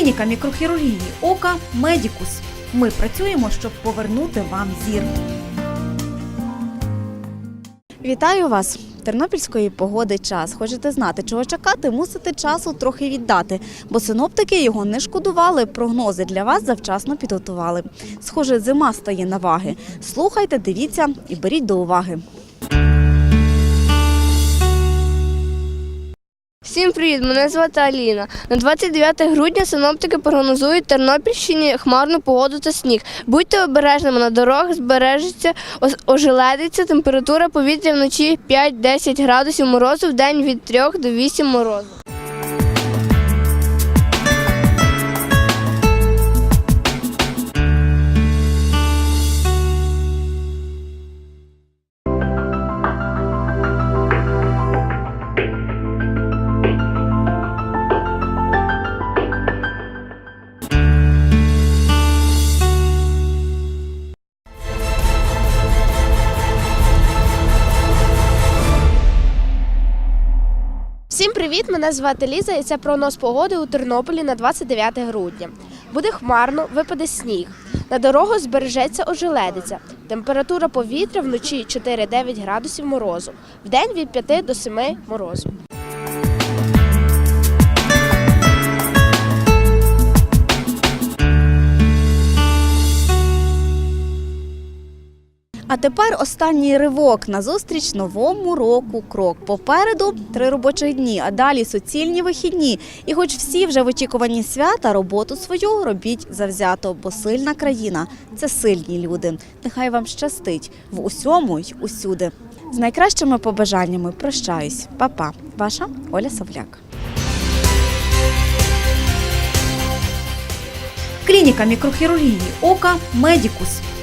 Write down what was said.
Клініка мікрохірургії ока Медікус. Ми працюємо, щоб повернути вам зір. Вітаю вас! Тернопільської погоди час. Хочете знати, чого чекати, мусите часу трохи віддати, бо синоптики його не шкодували. Прогнози для вас завчасно підготували. Схоже, зима стає на ваги. Слухайте, дивіться і беріть до уваги. Привіт! Мене звати Аліна. На 29 грудня синоптики прогнозують Тернопільщині хмарну погоду та сніг. Будьте обережними на дорогах, збережеться, ожеледиться, температура повітря вночі 5-10 градусів морозу, в день від 3 до 8 морозу. Всім привіт! Мене звати Ліза і це прогноз погоди у Тернополі на 29 грудня. Буде хмарно, випаде сніг. На дорогу збережеться ожеледиця. Температура повітря вночі 4-9 градусів морозу, вдень від 5 до 7 морозу. А тепер останній ривок назустріч новому року. Крок попереду три робочих дні, а далі суцільні вихідні. І хоч всі вже в очікуванні свята, роботу свою робіть завзято, бо сильна країна це сильні люди. Нехай вам щастить в усьому й усюди. З найкращими побажаннями прощаюсь. Па-па. Ваша Оля Савляк. Клініка мікрохірургії ока Медікус.